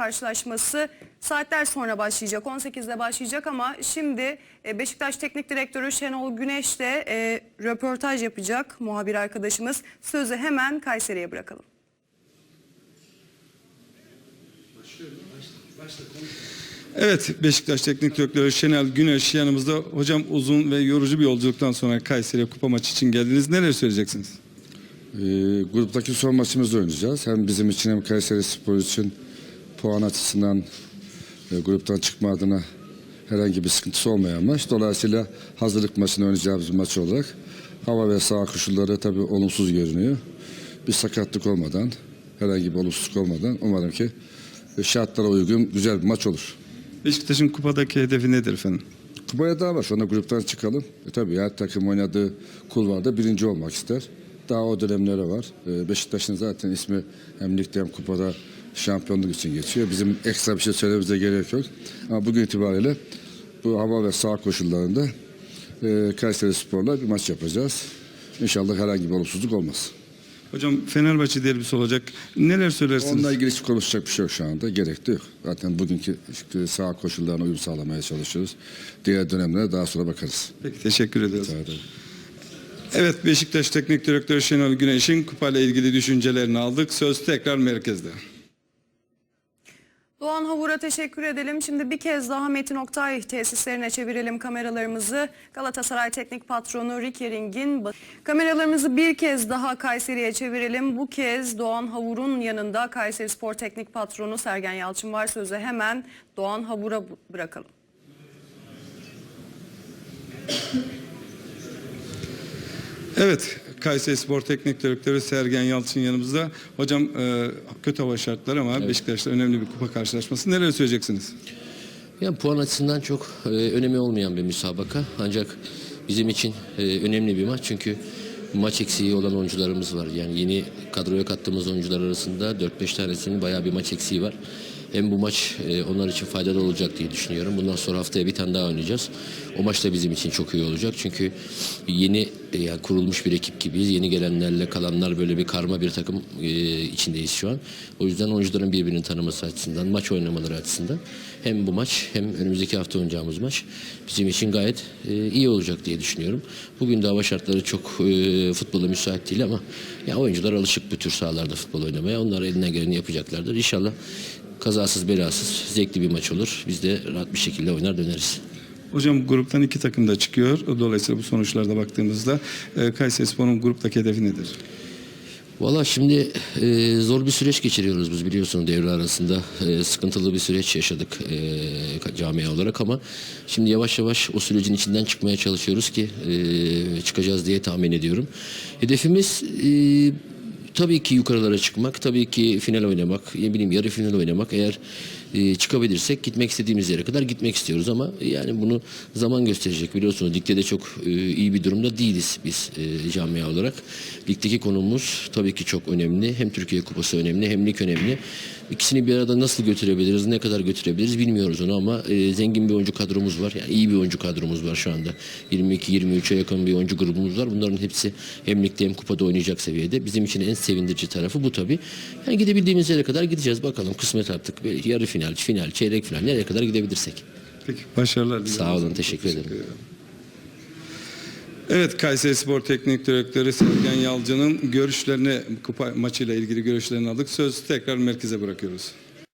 karşılaşması saatler sonra başlayacak. 18'de başlayacak ama şimdi e, Beşiktaş Teknik Direktörü Şenol Güneş de e, röportaj yapacak muhabir arkadaşımız. Sözü hemen Kayseri'ye bırakalım. Evet Beşiktaş Teknik Direktörü Şenel Güneş yanımızda. Hocam uzun ve yorucu bir yolculuktan sonra Kayseri'ye kupa maçı için geldiniz. Neler söyleyeceksiniz? Ee, gruptaki son maçımızda oynayacağız. Hem bizim için hem Kayseri Spor için puan açısından e, gruptan çıkma adına herhangi bir sıkıntısı olmayan maç. Dolayısıyla hazırlık maçını oynayacağımız bir maç olarak hava ve saha koşulları tabii olumsuz görünüyor. Bir sakatlık olmadan, herhangi bir olumsuzluk olmadan umarım ki e, şartlara uygun güzel bir maç olur. Beşiktaş'ın kupadaki hedefi nedir efendim? Kupaya daha var. Anda gruptan çıkalım. E tabii her takım oynadığı kulvarda birinci olmak ister. Daha o dönemlere var. E, Beşiktaş'ın zaten ismi hem ligde hem kupada şampiyonluk için geçiyor. Bizim ekstra bir şey söylememize gerek yok. Ama bugün itibariyle bu hava ve sağ koşullarında e, Kayseri Spor'la bir maç yapacağız. İnşallah herhangi bir olumsuzluk olmaz. Hocam Fenerbahçe derbisi olacak. Neler söylersiniz? Onunla ilgili hiç konuşacak bir şey yok şu anda. Gerek de yok. Zaten bugünkü sağ koşullarına uyum sağlamaya çalışıyoruz. Diğer dönemlere daha sonra bakarız. Peki teşekkür ederim. Evet Beşiktaş Teknik Direktörü Şenol Güneş'in kupayla ilgili düşüncelerini aldık. Söz tekrar merkezde. Doğan Havur'a teşekkür edelim. Şimdi bir kez daha Metin Oktay tesislerine çevirelim kameralarımızı. Galatasaray Teknik Patronu Rikering'in kameralarımızı bir kez daha Kayseri'ye çevirelim. Bu kez Doğan Havur'un yanında Kayseri Spor Teknik Patronu Sergen Yalçın var. Sözü hemen Doğan Havur'a bırakalım. Evet Kayseri Spor Teknik Direktörü Sergen Yalçın yanımızda. Hocam e, kötü hava şartları ama Beşiktaş'ta önemli bir kupa karşılaşması. Neler söyleyeceksiniz? Yani puan açısından çok e, önemi olmayan bir müsabaka. Ancak bizim için e, önemli bir maç çünkü maç eksiği olan oyuncularımız var. Yani yeni kadroya kattığımız oyuncular arasında 4-5 tanesinin bayağı bir maç eksiği var. Hem bu maç e, onlar için faydalı olacak diye düşünüyorum. Bundan sonra haftaya bir tane daha oynayacağız. O maç da bizim için çok iyi olacak. Çünkü yeni e, yani kurulmuş bir ekip gibiyiz. Yeni gelenlerle kalanlar böyle bir karma bir takım e, içindeyiz şu an. O yüzden oyuncuların birbirini tanıması açısından, maç oynamaları açısından hem bu maç hem önümüzdeki hafta oynayacağımız maç bizim için gayet iyi olacak diye düşünüyorum. Bugün de hava şartları çok futbola müsait değil ama ya oyuncular alışık bu tür sahalarda futbol oynamaya. Onlar elinden geleni yapacaklardır. İnşallah kazasız belasız zevkli bir maç olur. Biz de rahat bir şekilde oynar döneriz. Hocam gruptan iki takım da çıkıyor. Dolayısıyla bu sonuçlarda baktığımızda e, Kayseri Spor'un gruptaki hedefi nedir? Valla şimdi e, zor bir süreç geçiriyoruz biz biliyorsunuz devre arasında e, sıkıntılı bir süreç yaşadık e, camia olarak ama şimdi yavaş yavaş o sürecin içinden çıkmaya çalışıyoruz ki e, çıkacağız diye tahmin ediyorum. Hedefimiz e, tabii ki yukarılara çıkmak, tabii ki final oynamak, ne bileyim yarı final oynamak eğer e, çıkabilirsek gitmek istediğimiz yere kadar gitmek istiyoruz ama yani bunu zaman gösterecek biliyorsunuz ligde de çok e, iyi bir durumda değiliz biz e, camia olarak. Ligdeki konumuz tabii ki çok önemli. Hem Türkiye Kupası önemli hem lig önemli. İkisini bir arada nasıl götürebiliriz, ne kadar götürebiliriz bilmiyoruz onu ama e, zengin bir oyuncu kadromuz var. Yani iyi bir oyuncu kadromuz var şu anda. 22-23'e yakın bir oyuncu grubumuz var. Bunların hepsi hem ligde hem kupada oynayacak seviyede. Bizim için en sevindirici tarafı bu tabii. Yani gidebildiğimiz yere kadar gideceğiz. Bakalım kısmet artık. Belki yarı final, final, çeyrek final nereye kadar gidebilirsek. Peki başarılar diliyorum. Sağ olun, Hocam. teşekkür ederim. Evet Kayseri Spor Teknik Direktörü Sergen Yalçın'ın görüşlerini kupa maçıyla ilgili görüşlerini aldık. Söz tekrar merkeze bırakıyoruz.